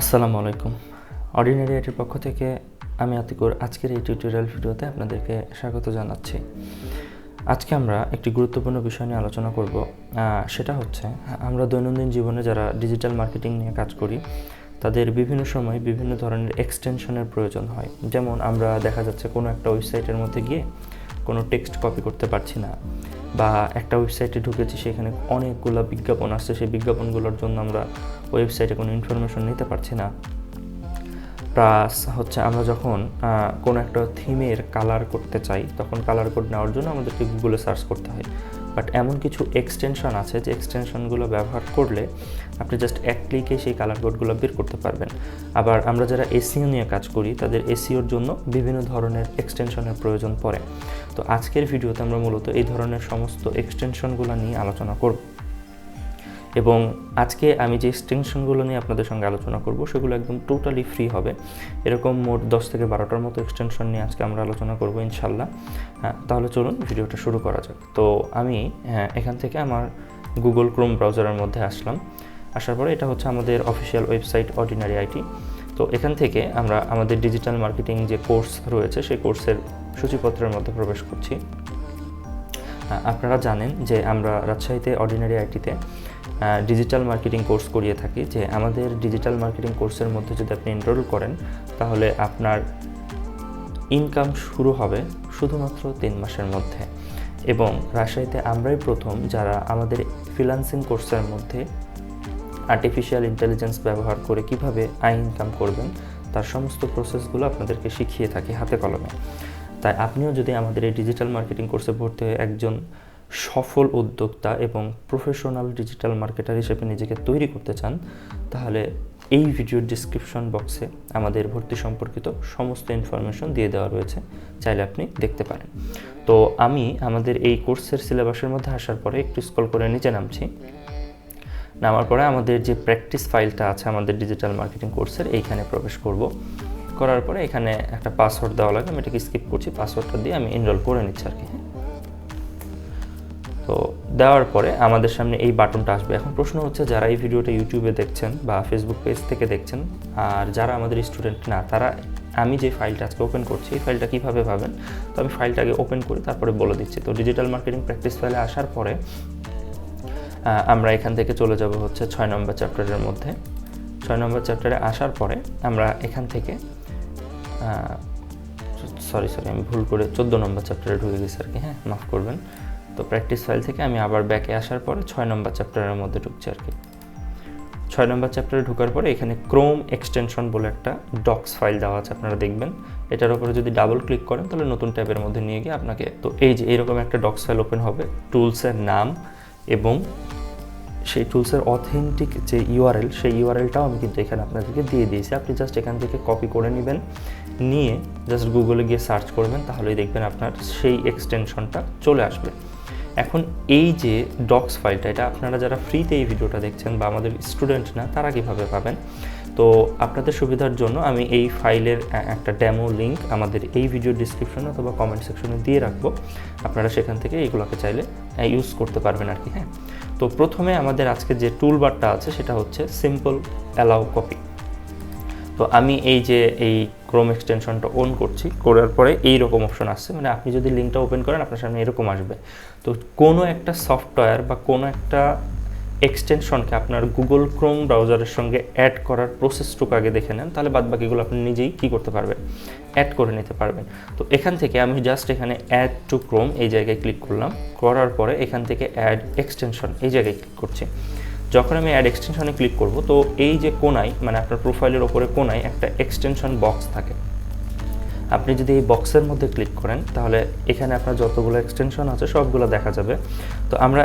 আসসালামু আলাইকুম। অর্ডিনারি আইটির পক্ষ থেকে আমি আতিকুর। আজকের এই টিউটোরিয়াল ভিডিওতে আপনাদেরকে স্বাগত জানাচ্ছি। আজকে আমরা একটি গুরুত্বপূর্ণ বিষয় নিয়ে আলোচনা করব। সেটা হচ্ছে, আমরা দৈনন্দিন জীবনে যারা ডিজিটাল মার্কেটিং নিয়ে কাজ করি, তাদের বিভিন্ন সময় বিভিন্ন ধরনের এক্সটেনশনের প্রয়োজন হয়। যেমন আমরা দেখা যাচ্ছে কোনো একটা ওয়েবসাইটের মধ্যে গিয়ে কোনো টেক্সট কপি করতে পারছি না। বা একটা ওয়েবসাইটে ঢুকেছি, সেখানে অনেকগুলো বিজ্ঞাপন আসছে। সেই বিজ্ঞাপনগুলোর জন্য আমরা ওয়েবসাইটে কোনো ইনফরমেশন নিতে পারছি না। প্লাস হচ্ছে আমরা যখন কোনো একটা থিমের কালার করতে চাই, তখন কালার কোড নেওয়ার জন্য আমাদেরকে গুগলে সার্চ করতে হয়। বাট এমন কিছু এক্সটেনশন আছে যে এক্সটেনশনগুলো ব্যবহার করলে আপনি জাস্ট এক ক্লিকে সেই কালার কোডগুলো বের করতে পারবেন। আবার আমরা যারা এসিও নিয়ে কাজ করি, তাদের এসিওর জন্য বিভিন্ন ধরনের এক্সটেনশনের প্রয়োজন পড়ে। তো আজকের ভিডিওতে আমরা মূলত এই ধরনের সমস্ত এক্সটেনশনগুলো নিয়ে আলোচনা করব। এবং আজকে আমি যে এক্সটেনশনগুলো নিয়ে আপনাদের সঙ্গে আলোচনা করব সেগুলো একদম টোটালি ফ্রি হবে। এরকম মোট দশ থেকে বারোটার মতো এক্সটেনশন নিয়ে আজকে আমরা আলোচনা করব ইনশাল্লাহ তাহলে চলুন ভিডিওটা শুরু করা যাক। তো আমি হ্যাঁ, এখান থেকে আমার গুগল ক্রোম ব্রাউজারের মধ্যে আসলাম। আসার পরে এটা হচ্ছে আমাদের অফিসিয়াল ওয়েবসাইট অর্ডিনারি আইটি তো এখান থেকে আমরা আমাদের ডিজিটাল মার্কেটিং যে কোর্স রয়েছে সেই কোর্সের সূচিপত্রের মধ্যে প্রবেশ করছি। আপনারা জানেন যে আমরা রাজশাহীতে অর্ডিনারি আইটিতে ডিজিটাল মার্কেটিং কোর্স করিয়ে থাকি, যে আমাদের ডিজিটাল মার্কেটিং কোর্সের মধ্যে যদি আপনি এনরোল করেন, তাহলে আপনার ইনকাম শুরু হবে শুধুমাত্র তিন মাসের মধ্যে। এবং রাজশাহীতে আমরাই প্রথম যারা আমাদের ফ্রিলান্সিং কোর্সের মধ্যে আর্টিফিশিয়াল ইন্টেলিজেন্স ব্যবহার করে কীভাবে আই ইনকাম করবেন, তার সমস্ত প্রসেসগুলো আপনাদেরকে শিখিয়ে থাকি হাতে কলমে। তাই আপনিও যদি আমাদের এই ডিজিটাল মার্কেটিং কোর্সে ভর্তি হয়ে একজন সফল উদ্যোক্তা এবং প্রফেশনাল ডিজিটাল মার্কেটার হিসেবে নিজেকে তৈরি করতে চান, তাহলে এই ভিডিওর ডিসক্রিপশন বক্সে আমাদের ভর্তি সম্পর্কিত সমস্ত ইনফরমেশন দিয়ে দেওয়া রয়েছে, চাইলে আপনি দেখতে পারেন। তো আমি আমাদের এই কোর্সের সিলেবাসের মধ্যে আসার পরে একটু স্কল করে নিচে নামছি। নামার পরে আমাদের যে প্র্যাকটিস ফাইলটা আছে আমাদের ডিজিটাল মার্কেটিং কোর্সের এইখানে প্রবেশ করব। করার পরে এখানে একটা পাসওয়ার্ড দেওয়া লাগে আমি এটাকে স্কিপ করছি পাসওয়ার্ডটা দিয়ে আমি এনরোল করে নিচ্ছি আর কি হ্যাঁ? তো দেওয়ার পরে আমাদের সামনে এই বাটনটা আসবে। এখন প্রশ্ন হচ্ছে, যারা এই ভিডিওটা ইউটিউবে দেখছেন বা ফেসবুক পেজ থেকে দেখছেন, আর যারা আমাদের স্টুডেন্ট না, তারা আমি যে ফাইলটা আজকে ওপেন করছি, এই ফাইলটা কীভাবে পাবেন? তো আমি ফাইলটাকে ওপেন করি তারপরে বলে দিচ্ছি। তো ডিজিটাল মার্কেটিং প্র্যাকটিস ফাইলে আসার পরে আমরা এখান থেকে চলে যাব হচ্ছে ছয় নম্বর চ্যাপ্টারের মধ্যে। ছয় নম্বর চ্যাপ্টারে আসার পরে আমরা এখান থেকে সরি সরি আমি ভুল করে চোদ্দ নম্বর চ্যাপ্টারে ঢুকে গেছি আর কি হ্যাঁ মাফ করবেন। তো প্র্যাকটিস ফাইল থেকে আমি আবার ব্যাকে আসার পরে ছয় নম্বর চ্যাপ্টারের মধ্যে ঢুকছি আর কি। ছয় নম্বর চ্যাপ্টারে ঢোকার পরে এখানে ক্রোম এক্সটেনশন বলে একটা ডক্স ফাইল দেওয়া আছে, আপনারা দেখবেন। এটার উপরে যদি ডাবল ক্লিক করেন, তাহলে নতুন ট্যাবের মধ্যে নিয়ে গিয়ে আপনাকে তো এই যে এরকম একটা ডক্স ফাইল ওপেন হবে টুলসের নাম এবং সেই টুলসের অথেন্টিক যে ইউআরএল সেই ইউআরএলটাও আমি কিন্তু এখানে আপনাদেরকে দিয়ে দিয়েছি। আপনি জাস্ট এখান থেকে কপি করে নেবেন, নিয়ে জাস্ট গুগলে গিয়ে সার্চ করবেন, তাহলেই দেখবেন আপনার সেই এক্সটেনশনটা চলে আসবে। এখন এই যে ডক্স ফাইলটা এটা আপনারা যারা ফ্রিতে এই ভিডিওটা দেখছেন বা আমাদের স্টুডেন্ট না, তারা কীভাবে পাবেন? তো আপনাদের সুবিধার জন্য আমি এই ফাইলের একটা ডেমো লিঙ্ক আমাদের এই ভিডিও ডিসক্রিপশনে অথবা কমেন্ট সেকশনে দিয়ে রাখব। আপনারা সেখান থেকে এইগুলোকে চাইলে ইউজ করতে পারবেন আর কি হ্যাঁ? তো প্রথমে আমাদের আজকে যে টুল বারটা আছে, সেটা হচ্ছে সিম্পল অ্যালাউ কপি তো আমি এই যে এই ক্রোম এক্সটেনশনটা অন করছি, করার পরে এই রকম অপশন আসছে। মানে আপনি যদি লিঙ্কটা ওপেন করেন, আপনার সামনে এরকম আসবে। তো কোনো একটা সফটওয়্যার বা কোনো একটা এক্সটেনশনকে আপনার গুগল ক্রোম ব্রাউজারের সঙ্গে অ্যাড করার প্রসেসটুকু আগে দেখে নেন, তাহলে বাদ বাকিগুলো আপনি নিজেই কী করতে পারবেন? অ্যাড করে নিতে পারবেন। তো এখান থেকে আমি জাস্ট এখানে অ্যাড টু ক্রোম এই জায়গায় ক্লিক করলাম। করার পরে এখান থেকে অ্যাড এক্সটেনশন এই জায়গায় ক্লিক করছি। যখন আমি অ্যাড এক্সটেনশনে ক্লিক করব, তো এই যে কোনায় মানে আপনার প্রোফাইলের ওপরে কোনায় একটা এক্সটেনশন বক্স থাকে। আপনি যদি এই বক্সের মধ্যে ক্লিক করেন, তাহলে এখানে আপনার যতগুলো এক্সটেনশন আছে, সবগুলো দেখা যাবে। তো আমরা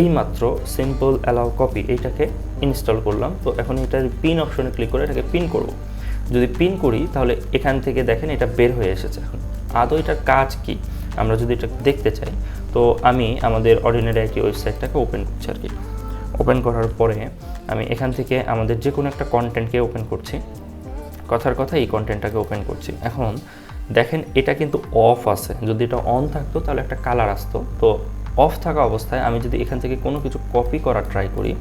এইমাত্র সিম্পল অ্যালাউ কপি এইটাকে ইনস্টল করলাম। তো এখন এটার পিন অপশনে ক্লিক করে এটাকে পিন করব। যদি পিন করি, তাহলে এখান থেকে দেখেন এটা বের হয়ে এসেছে এখন। আদৌ এটার কাজ কি? আমরা যদি এটা দেখতে চাই, তো আমি আমাদের অর্ডিনারি আইটি ওয়েবসাইটটাকে ওপেন করছি আর কি। ওপেন করার পরে আমি এখান থেকে আমাদের যে কোনো একটা কন্টেন্টকে ওপেন করছি। কথার কথা এই কন্টেন্টটাকে ওপেন করছি। এখন দেখেন এটা কিন্তু অফ আছে। যদি এটা অন থাকতো তাহলে একটা কালার আসতো। তো অফ থাকা অবস্থায় আমি যদি এখান থেকে কোনো কিছু কপি করার ট্রাই করি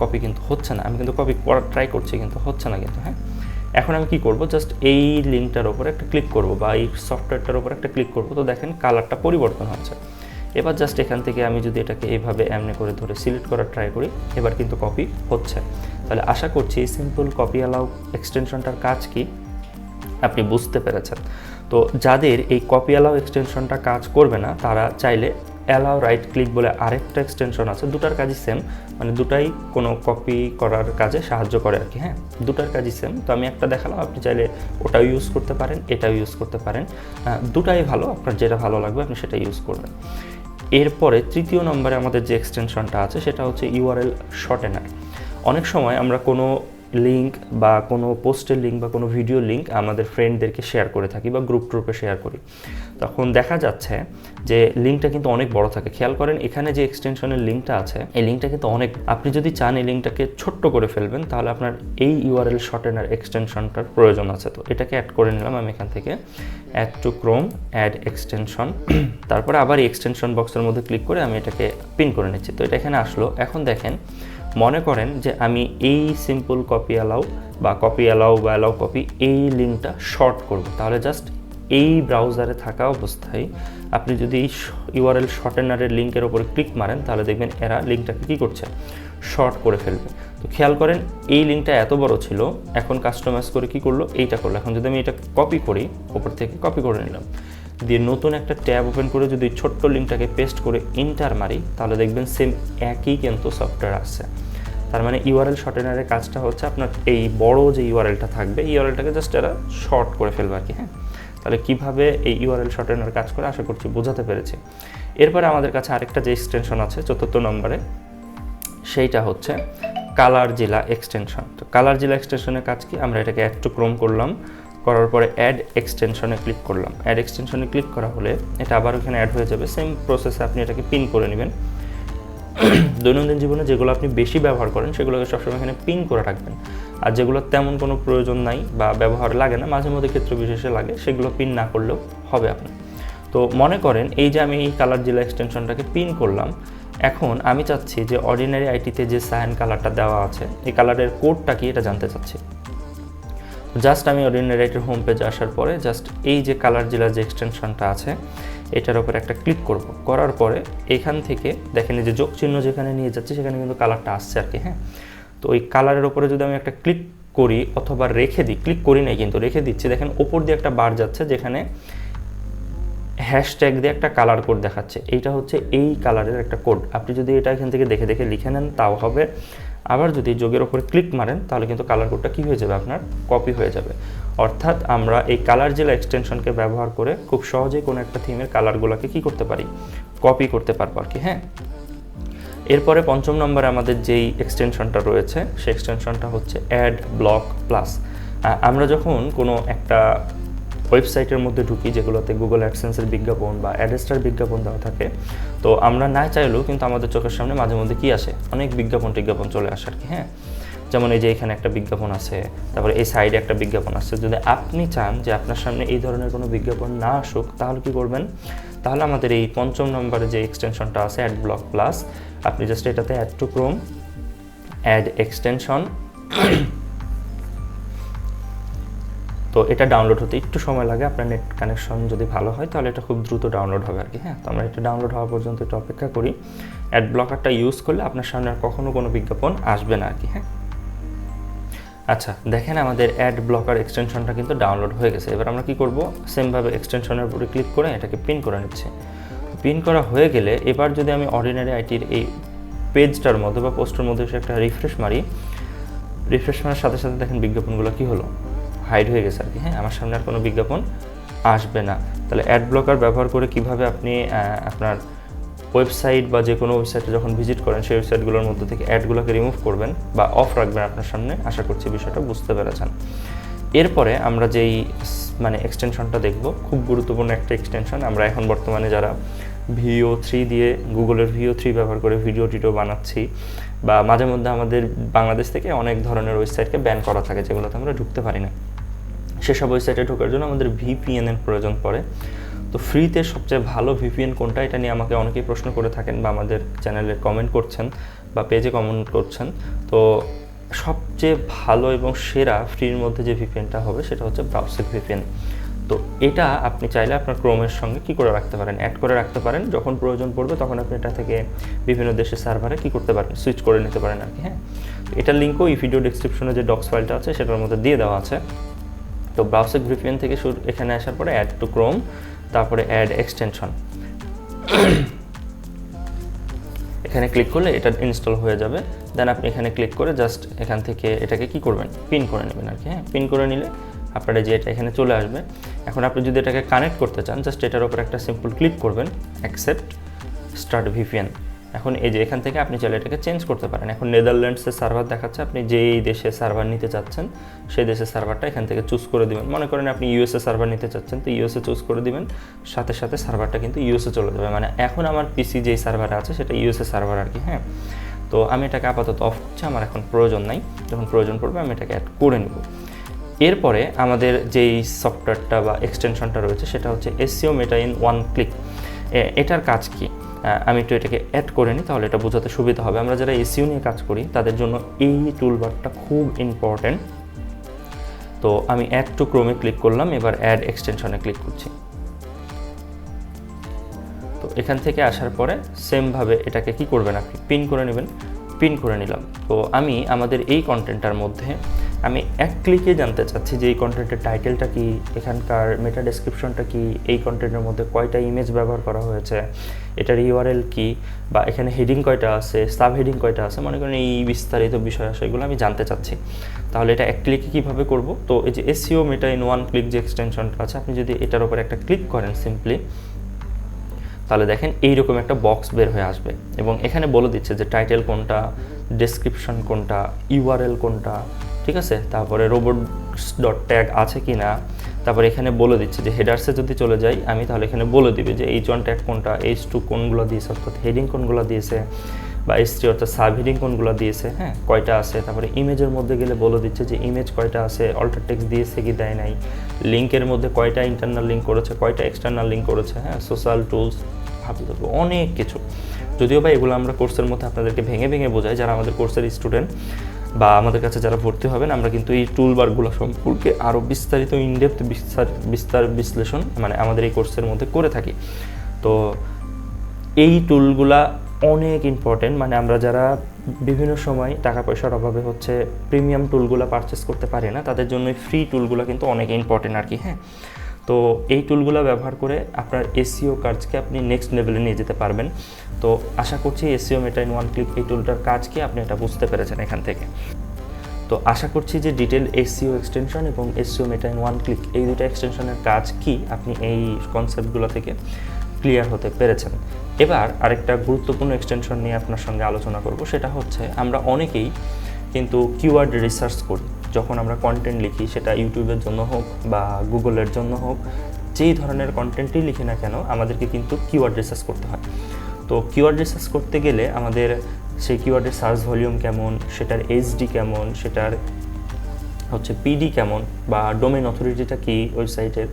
কপি কিন্তু হচ্ছে না। আমি কিন্তু কপি করার ট্রাই করছি কিন্তু হচ্ছে না কিন্তু হ্যাঁ? এখন আমি কি করব? জাস্ট এই লিঙ্কটার ওপরে একটা ক্লিক করব বা এই সফটওয়্যারটার ওপরে একটা ক্লিক করব। তো দেখেন কালারটা পরিবর্তন হচ্ছে। এবার জাস্ট এখান থেকে আমি যদি এটাকে এইভাবে এমনি করে ধরে সিলেক্ট করার ট্রাই করি, এবার কিন্তু কপি হচ্ছে। তাহলে আশা করছি এই সিম্পল কপি অ্যালাউ এক্সটেনশনটার কাজ কি? আপনি বুঝতে পেরেছেন। তো যাদের এই কপি অ্যালাউ এক্সটেনশনটা কাজ করবে না, তারা চাইলে অ্যালাউ রাইট ক্লিক বলে আরেকটা এক্সটেনশন আছে, দুটার কাজই সেম মানে দুটাই কোনো কপি করার কাজে সাহায্য করে আর কি হ্যাঁ? দুটার কাজই সেম তো আমি একটা দেখালাম, আপনি চাইলে ওটাও ইউজ করতে পারেন, এটাও ইউজ করতে পারেন। দুটাই ভালো, আপনার যেটা ভালো লাগবে আপনি সেটা ইউজ করবেন। এরপরে তৃতীয় নম্বরে আমাদের যে এক্সটেনশনটা আছে, সেটা হচ্ছে ইউআরএল শর্টেনার অনেক সময় আমরা কোনো লিঙ্ক বা কোনো পোস্টের লিঙ্ক বা কোনো ভিডিও লিঙ্ক আমাদের ফ্রেন্ডদেরকে শেয়ার করে থাকি বা গ্রুপ ট্রুপে শেয়ার করি। তখন দেখা যাচ্ছে যে লিঙ্কটা কিন্তু অনেক বড় থাকে। খেয়াল করেন, এখানে যে এক্সটেনশনের লিঙ্কটা আছে, এই লিঙ্কটা কিন্তু অনেক, আপনি যদি চান এই লিঙ্কটাকে ছোট্ট করে ফেলবেন, তাহলে আপনার এই ইউআরএল শর্টেনার এক্সটেনশনটার প্রয়োজন আছে। তো এটাকে অ্যাড করে নিলাম আমি এখান থেকে। Add to Chrome add extension তারপরে আবার এক্সটেনশন বক্সের মধ্যে ক্লিক করে আমি এটাকে পিন করে নিচ্ছি। তো এটা এখানে আসলো। এখন দেখেন মনে করেন যে আমি এই সিম্পল কপি অ্যালাউ বা কপি অ্যালাউ বা অ্যালাউ কপি এই লিঙ্কটা শর্ট করব। তাহলে জাস্ট এই ব্রাউজারে থাকা অবস্থায় আপনি যদি এই ইউআরএল শর্টেনারের লিঙ্কের ওপরে ক্লিক মারেন, তাহলে দেখবেন এরা লিঙ্কটাকে কী করছে? শর্ট করে ফেলবে। তো খেয়াল করেন, এই লিঙ্কটা এত বড় ছিল, এখন কাস্টমাইজ করে কি করল? এইটা করল। এখন যদি আমি এটা কপি করি ওপর থেকে কপি করে নিলাম। দিয়ে নতুন একটা ট্যাব ওপেন করে যদি ছোট্ট লিঙ্কটাকে পেস্ট করে ইন্টার মারি, তাহলে দেখবেন সেম একই কিন্তু সফটওয়্যার আসছে। তার মানে ইউআরএল শর্টেনারের কাজটা হচ্ছে আপনার এই বড় যে ইউআরএলটা থাকবে ইউআরএলটাকে জাস্ট এরা শর্ট করে ফেলবে আর কি হ্যাঁ? তাহলে কীভাবে এই ইউআরএল শর্টেনার কাজ করে আশা করছি বোঝাতে পেরেছি। এরপরে আমাদের কাছে আরেকটা যে এক্সটেনশন আছে, চতুর্থ নম্বরে, সেইটা হচ্ছে কালার জেলা এক্সটেনশন তো কালার জেলা এক্সটেনশনের কাজ কি? আমরা এটাকে অ্যাড টু ক্রোম করলাম। করার পরে অ্যাড এক্সটেনশনে ক্লিক করলাম। অ্যাড এক্সটেনশনে ক্লিক করা হলে এটা আবার ওখানে অ্যাড হয়ে যাবে। সেম প্রসেসে আপনি এটাকে পিন করে নেবেন। দৈনন্দিন জীবনে যেগুলো আপনি বেশি ব্যবহার করেন, সেগুলোকে সবসময় এখানে পিন করে রাখবেন। আর যেগুলো তেমন কোনো প্রয়োজন নাই বা ব্যবহার লাগে না, মাঝে মধ্যে ক্ষেত্র বিশেষে লাগে, সেগুলো পিন না করলেও হবে আপনার। তো মনে করেন, এই যে আমি এই কালার জেলা এক্সটেনশনটাকে পিন করলাম, এখন আমি চাচ্ছি যে অর্ডিনারি আইটিতে যে সায়ান কালারটা দেওয়া আছে, এই কালারের কোডটা কি এটা জানতে চাচ্ছি। জাস্ট আমি অর্ডিনারি আইটির হোম পেজে আসার পরে জাস্ট এই যে কালার জেলার যে এক্সটেনশনটা আছে, এটার উপর একটা ক্লিক করব। করার পরে এখান থেকে দেখেন যে যোগ চিহ্ন যেখানে নিয়ে যাচ্ছে, সেখানে কিন্তু কালারটা আসছে আর কি হ্যাঁ? তো ওই কালারের উপরে যদি আমি একটা ক্লিক করি অথবা রেখে দিই ক্লিক করি নাই কিন্তু, রেখে দিচ্ছি, দেখেন ওপর দিয়ে একটা বার যাচ্ছে যেখানে হ্যাশট্যাগ দিয়ে একটা কালার কোড দেখাচ্ছে। এইটা হচ্ছে এই কালারের একটা কোড আপনি যদি এটা এখান থেকে দেখে দেখে লিখে নেন, তাও হবে। আবার যদি যোগের ওপরে ক্লিক মারেন, তাহলে কিন্তু কালার কোডটা কী হয়ে যাবে আপনার? কপি হয়ে যাবে। অর্থাৎ আমরা এই কালার জেলা এক্সটেনশনকে ব্যবহার করে খুব সহজেই কোনো একটা থিমের কালারগুলোকে কী করতে পারি? কপি করতে পারব আর কি হ্যাঁ? এরপরে পঞ্চম নম্বরে আমাদের যেই এক্সটেনশনটা রয়েছে, সেই এক্সটেনশনটা হচ্ছে অ্যাড ব্লক প্লাস আমরা যখন কোনো একটা ওয়েবসাইটের মধ্যে ঢুকি, যেগুলোতে গুগল অ্যাডসেন্সের বিজ্ঞাপন বা অ্যাডেস্টার বিজ্ঞাপন দেওয়া থাকে। তো আমরা না চাইলেও কিন্তু আমাদের চোখের সামনে মাঝে মধ্যে কী আসে? অনেক বিজ্ঞাপন টিজ্ঞাপন চলে আসে আর কি হ্যাঁ? যেমন এই যে এখানে একটা বিজ্ঞাপন আছে, তারপরে এই সাইডে একটা বিজ্ঞাপন আছে। যদি আপনি চান যে আপনার সামনে এই ধরনের কোনো বিজ্ঞাপন না আসুক, তাহলে কি করবেন? তাহলে আমাদের এই পঞ্চম নম্বরে যে এক্সটেনশনটা আছে অ্যাড ব্লক প্লাস আপনি জাস্ট এটাতে add to Chrome add extension তো এটা ডাউনলোড হতে একটু সময় লাগে, আপনার নেট কানেকশন যদি ভালো হয়, তাহলে এটা খুব দ্রুত ডাউনলোড হবে আর কি হ্যাঁ? তো আমরা এটা ডাউনলোড হওয়া পর্যন্ত একটু অপেক্ষা করি। অ্যাড ব্লকারটা ইউজ করলে আপনার সামনে আর কখনো কোনো বিজ্ঞাপন আসবে না আর কি হ্যাঁ? আচ্ছা দেখেন আমাদের অ্যাড ব্লকার এক্সটেনশনটা কিন্তু ডাউনলোড হয়ে গেছে। এবার আমরা কি করব? সেমভাবে এক্সটেনশনের উপরে ক্লিক করে এটাকে পিন করে নিচ্ছে। পিন করা হয়ে গেলে এবার যদি আমি অর্ডিনারি আইটির এই পেজটার মধ্যে বা পোস্টের মধ্যে একটা রিফ্রেশ মারি রিফ্রেশ মারার সাথে সাথে দেখেন বিজ্ঞাপনগুলো কী হলো? হাইড হয়ে গেছে আর কি। হ্যাঁ আমার সামনে আর কোনো বিজ্ঞাপন আসবে না। তাহলে অ্যাড ব্লকার ব্যবহার করে কীভাবে আপনি আপনার ওয়েবসাইট বা যে কোনো ওয়েবসাইটে যখন ভিজিট করেন, সেই ওয়েবসাইটগুলোর মধ্যে থেকে অ্যাডগুলোকে রিমুভ করবেন বা অফ রাখবেন আপনার সামনে। আশা করছি বিষয়টা বুঝতে পেরেছেন। এরপরে আমরা যেই মানে এক্সটেনশনটা দেখব, খুব গুরুত্বপূর্ণ একটা এক্সটেনশন আমরা এখন বর্তমানে যারা ভিও থ্রি দিয়ে গুগলের ভিও থ্রি ব্যবহার করে ভিডিও টিডিও বানাচ্ছি বা মাঝে মধ্যে আমাদের বাংলাদেশ থেকে অনেক ধরনের ওয়েবসাইটকে ব্যান করা থাকে, যেগুলোতে আমরা ঢুকতে পারি না। সেসব ওয়েবসাইটে ঢোকার জন্য আমাদের ভিপিএন এর প্রয়োজন পড়ে। তো ফ্রিতে সবচেয়ে ভালো ভিপিএন কোনটা, এটা নিয়ে আমাকে অনেকেই প্রশ্ন করে থাকেন বা আমাদের চ্যানেলে কমেন্ট করছেন বা পেজে কমেন্ট করছেন। তো সবচেয়ে ভালো এবং সেরা ফ্রির মধ্যে যে ভিপিএনটা হবে, সেটা হচ্ছে ব্রাউসের ভিপিএন তো এটা আপনি চাইলে আপনার ক্রোমের সঙ্গে কি করে রাখতে পারেন? অ্যাড করে রাখতে পারেন, যখন প্রয়োজন পড়বে তখন আপনি এটা থেকে বিভিন্ন দেশের সার্ভারে কি করতে পারেন? সুইচ করে নিতে পারেন আর কি হ্যাঁ? এটার লিঙ্কও এই ভিডিও ডিসক্রিপশনে যে ডক্স ফাইলটা আছে, সেটার মধ্যে দিয়ে দেওয়া আছে। তো ব্রাউজার ভিপিএন থেকে শুরু, এখানে আসার পরে অ্যাড টু ক্রোম তারপরে অ্যাড এক্সটেনশন এখানে ক্লিক করলে এটা ইনস্টল হয়ে যাবে। দেন আপনি এখানে ক্লিক করে জাস্ট এখান থেকে এটাকে কি করবেন? পিন করে নেবেন আর কি হ্যাঁ? পিন করে নিলে আপনারা যে এটা এখানে চলে আসবে। এখন আপনি যদি এটাকে কানেক্ট করতে চান জাস্ট এটার উপর একটা সিম্পল ক্লিক করবেন অ্যাকসেপ্ট স্টার্ট ভিপিএন এখন এই যে এখান থেকে আপনি চাইলে এটাকে চেঞ্জ করতে পারেন। এখন নেদারল্যান্ডসের সার্ভার দেখাচ্ছে, আপনি যেই দেশে সার্ভার নিতে চাচ্ছেন, সেই দেশের সার্ভারটা এখান থেকে চুজ করে দিবেন। মনে করেন আপনি ইউএসএ সার্ভার নিতে চাচ্ছেন, তো ইউএসএ চুজ করে দিবেন, সাথে সাথে সার্ভারটা কিন্তু ইউএসএ চলে যাবে। মানে এখন আমার পিসি যেই সার্ভারে আছে, সেটা ইউএসএ সার্ভার আর কি হ্যাঁ? তো আমি এটাকে আপাতত অফ করছি, আমার এখন প্রয়োজন নাই। যখন প্রয়োজন পড়বে, আমি এটাকে অ্যাড করে নেব। এরপরে আমাদের যেই সফটওয়্যারটা বা এক্সটেনশনটা রয়েছে, সেটা হচ্ছে SEO meta in one click এটার কাজ কি? আমি একটু এটাকে অ্যাড করে নিই, তাহলে এটা বোঝাতে সুবিধা হবে। আমরা যারা এসিও নিয়ে কাজ করি, তাদের জন্য এই টুলবারটা খুব ইম্পর্ট্যান্ট তো আমি অ্যাড টু ক্রোমে ক্লিক করলাম, এবার অ্যাড এক্সটেনশনে ক্লিক করছি। তো এখান থেকে আসার পরে সেমভাবে এটাকে কি করবেন আপনি? পিন করে নেবেন। পিন করে নিলাম। তো আমি আমাদের এই কন্টেন্টটার মধ্যে আমি এক ক্লিকে জানতে চাচ্ছি যে এই কন্টেন্টের টাইটেলটা কি, এখানকার মেটা ডেসক্রিপশনটা কি, এই কন্টেন্টের মধ্যে কয়টা ইমেজ ব্যবহার করা হয়েছে, এটার ইউআরএল কি, বা এখানে হেডিং কয়টা আছে সাব হেডিং কয়টা আছে, মনে করেন এই বিস্তারিত বিষয় আছে, এগুলো আমি জানতে চাচ্ছি। তাহলে এটা এক ক্লিকে কীভাবে করব? তো এই যে SEO meta in one click যে এক্সটেনশনটা আছে, আপনি যদি এটার উপর একটা ক্লিক করেন সিম্পলি তাহলে দেখেন এইরকম একটা বক্স বের হয়ে আসবে। এবং এখানে বলে দিচ্ছে যে টাইটেল কোনটা ডেসক্রিপশন কোনটা ইউআরএল কোনটা ঠিক আছে? তারপরে রোবট ডট ট্যাগ আছে কি না তারপরে এখানে বলে দিচ্ছে যে হেডার্সে যদি চলে যাই, আমি তাহলে এখানে বলে দিবে যে এইচ ওয়ান ট্যাগ কোনটা এইচ টু কোনগুলো দিয়েছে, অর্থাৎ হেডিং কোনগুলো দিয়েছে, বা এইচ থ্রি অর্থাৎ সাব হেডিং কোনগুলো দিয়েছে হ্যাঁ কয়টা আছে? তারপরে ইমেজের মধ্যে গেলে বলে দিচ্ছে যে ইমেজ কয়টা আছে অল্টার টেক্সট দিয়েছে কি দেয় নাই লিঙ্কের মধ্যে কয়টা ইন্টারনাল লিঙ্ক করেছে, কয়টা এক্সটার্নাল লিঙ্ক করেছে হ্যাঁ সোশ্যাল টুলস ভাবতে অনেক কিছু। যদিও বা এগুলো আমরা কোর্সের মধ্যে আপনাদেরকে ভেঙে ভেঙে বোঝাই, যারা আমাদের কোর্সের স্টুডেন্ট বা আমাদের কাছে যারা ভর্তি হবেন, আমরা কিন্তু এই টুলবারগুলো সম্পর্কে আরও বিস্তারিত ইনডেপথ বিস্তার বিস্তার বিশ্লেষণ মানে আমাদের এই কোর্সের মধ্যে করে থাকি। তো এই টুলগুলা অনেক ইম্পর্টেন্ট মানে আমরা যারা বিভিন্ন সময় টাকা পয়সার অভাবে হচ্ছে প্রিমিয়াম টুলগুলো পারচেস করতে পারি না, তাদের জন্য ফ্রি টুলগুলো কিন্তু অনেক ইম্পর্টেন্ট আর কি হ্যাঁ। তো এই টুলগুলো ব্যবহার করে আপনার এসিও কাজকে আপনি নেক্সট লেভেলে নিয়ে যেতে পারবেন। তো আশা করছি SEO meta in one click এই টুলটার কাজ কি আপনি এটা বুঝতে পেরেছেন এখান থেকে। তো আশা করছি যে ডিটেল এসিও এক্সটেনশন এবং SEO meta in one click এই দুটো এক্সটেনশনের কাজ কি আপনি এই কনসেপ্টগুলো থেকে ক্লিয়ার হতে পেরেছেন। এবার আরেকটা গুরুত্বপূর্ণ এক্সটেনশন নিয়ে আপনার সঙ্গে আলোচনা করব, সেটা হচ্ছে আমরা অনেকেই কিন্তু কিওয়ার্ড রিসার্চ করি। যখন আমরা কন্টেন্ট লিখি, সেটা ইউটিউবের জন্য হোক বা গুগলের জন্য হোক, যেই ধরনের কন্টেন্টই লিখি না কেন, আমাদেরকে কিন্তু কিওয়ার্ড রিসার্চ করতে হয়। তো কিওয়ার্ড রিসার্চ করতে গেলে আমাদের সেই কিওয়ার্ডের সার্চ ভলিউম কেমন, সেটার এইচডি কেমন, সেটার হচ্ছে পিডি কেমন বা ডোমেন অথরিটিটা কী ওয়েবসাইটের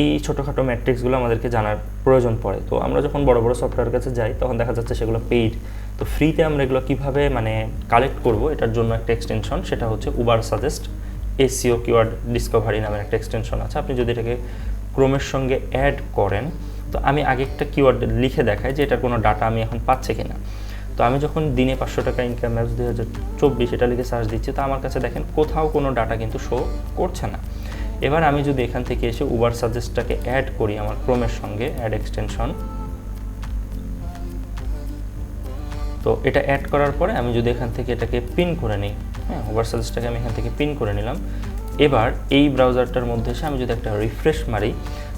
এই ছোটোখাটো ম্যাট্রিক্সগুলো আমাদেরকে জানার প্রয়োজন পড়ে। তো আমরা যখন বড় বড় সফটওয়্যার কাছে যাই, তখন দেখা যাচ্ছে সেগুলো পেইড তো ফ্রিতে আমরা এগুলো কীভাবে মানে কালেক্ট করব, এটার জন্য একটা এক্সটেনশন সেটা হচ্ছে Ubersuggest SEO keyword discovery নামের একটা এক্সটেনশন আছে। আপনি যদি এটাকে ক্রোমের সঙ্গে অ্যাড করেন, তো আমি আগে একটা কিওয়ার্ড লিখে দেখাই যে এটার কোনো ডাটা আমি এখন পাচ্ছে কিনা। তো আমি যখন দিনে পাঁচশো টাকা ইনকাম অ্যাপস দুই হাজার চব্বিশ এটা লিখে সার্চ দিচ্ছি, তো আমার কাছে দেখেন কোথাও কোনো ডাটা কিন্তু শো করছে না। এবার আমি যদি এখান থেকে এসে উবার সাজেস্টটাকে অ্যাড করি আমার ক্রোমের সঙ্গে অ্যাড এক্সটেনশন তো এটা অ্যাড করার পরে আমি যদি এখান থেকে এটাকে পিন করে নিই হ্যাঁ উবার সাজেস্টটাকে আমি এখান থেকে পিন করে নিলাম। এবার এই ব্রাউজারটার মধ্যে এসে আমি যদি একটা রিফ্রেশ মারি,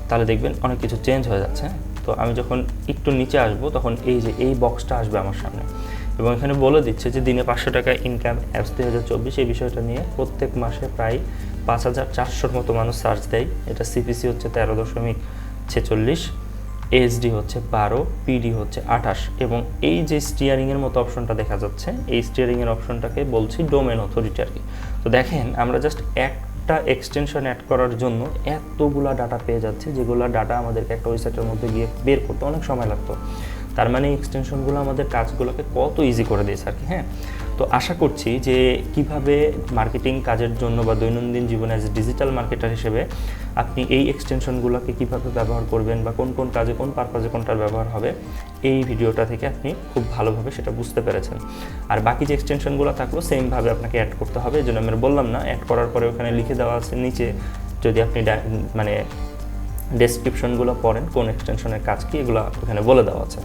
তাহলে দেখবেন অনেক কিছু চেঞ্জ হয়ে যাচ্ছে হ্যাঁ। তো আমি যখন একটু নিচে আসব, তখন এই যে এই বক্সটা আসবে আমার সামনে। এবং এখানে বলে দিচ্ছে যে দিনে পাঁচশো টাকা ইনকাম অ্যাপস দুই হাজার চব্বিশ এই বিষয়টা নিয়ে প্রত্যেক মাসে প্রায় পাঁচ হাজার চারশোর মতো মানুষ সার্চ দেয়। এটা সিপিসি হচ্ছে তেরো দশমিক ছেচল্লিশ এইচডি হচ্ছে বারো পিডি হচ্ছে আঠাশ এবং এই যে স্টিয়ারিংয়ের মতো অপশনটা দেখা যাচ্ছে, এই স্টিয়ারিংয়ের অপশনটাকে বলছি ডোমেন অথরিটি আর কি। তো দেখেন, আমরা জাস্ট একটা এক্সটেনশন অ্যাড করার জন্য এতগুলা ডাটা পেয়ে যাচ্ছে, যেগুলো ডাটা আমাদেরকে একটা ওয়েবসাইটের মধ্যে গিয়ে বের করতে অনেক সময় লাগতো। তার মানে এক্সটেনশনগুলো আমাদের কাজগুলোকে কত ইজি করে দিয়েছে আর কি হ্যাঁ? তো আশা করছি যে কীভাবে মার্কেটিং কাজের জন্য বা দৈনন্দিন জীবনে অ্যাজ ডিজিটাল মার্কেটার হিসেবে আপনি এই এক্সটেনশনগুলোকে কীভাবে ব্যবহার করবেন বা কোন কোন কাজে, কোন পারপাজে কোনটার ব্যবহার হবে, এই ভিডিওটা থেকে আপনি খুব ভালোভাবে সেটা বুঝতে পেরেছেন। আর বাকি যে এক্সটেনশনগুলো থাকল সেমভাবে আপনাকে অ্যাড করতে হবে। এই জন্য আমি বললাম না অ্যাড করার পরে ওখানে লিখে দেওয়া আছে নিচে। যদি আপনি মানে ডেসক্রিপশনগুলো পড়েন, কোন এক্সটেনশনের কাজ কি, এগুলো ওখানে বলে দেওয়া আছে।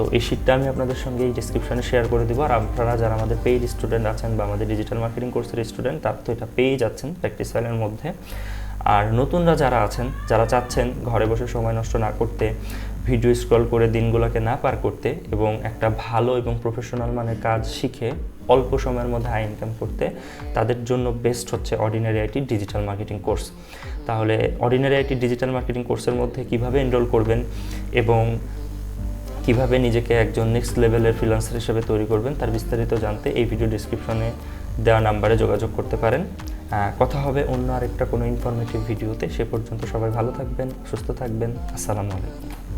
তো এই শীটটা আমি আপনাদের সঙ্গে এই ডিসক্রিপশনে শেয়ার করে দেবো। আর আপনারা যারা আমাদের পেইড স্টুডেন্ট আছেন বা আমাদের ডিজিটাল মার্কেটিং কোর্সের স্টুডেন্ট তারা তো এটা পেয়ে যাচ্ছেন প্র্যাকটিস ফাইলের মধ্যে। আর নতুনরা যারা আছেন, যারা চাচ্ছেন ঘরে বসে সময় নষ্ট না করতে ভিডিও স্ক্রল করে দিনগুলোকে না পার করতে এবং একটা ভালো এবং প্রফেশনাল মানের কাজ শিখে অল্প সময়ের মধ্যে আয় ইনকাম করতে, তাদের জন্য বেস্ট হচ্ছে ordinary IT digital marketing course তাহলে অর্ডিনারি আইটি ডিজিটাল মার্কেটিং কোর্সের মধ্যে কীভাবে এনরোল করবেন এবং কীভাবে নিজেকে একজন নেক্সট লেভেলের ফ্রিল্যান্সার হিসেবে তৈরি করবেন তার বিস্তারিত জানতে এই ভিডিও ডিসক্রিপশনে দেওয়া নাম্বারে যোগাযোগ করতে পারেন। কথা হবে অন্য আরেকটা কোনো ইনফরমেটিভ ভিডিওতে সে পর্যন্ত সবাই ভালো থাকবেন, সুস্থ থাকবেন। আসসালামু আলাইকুম।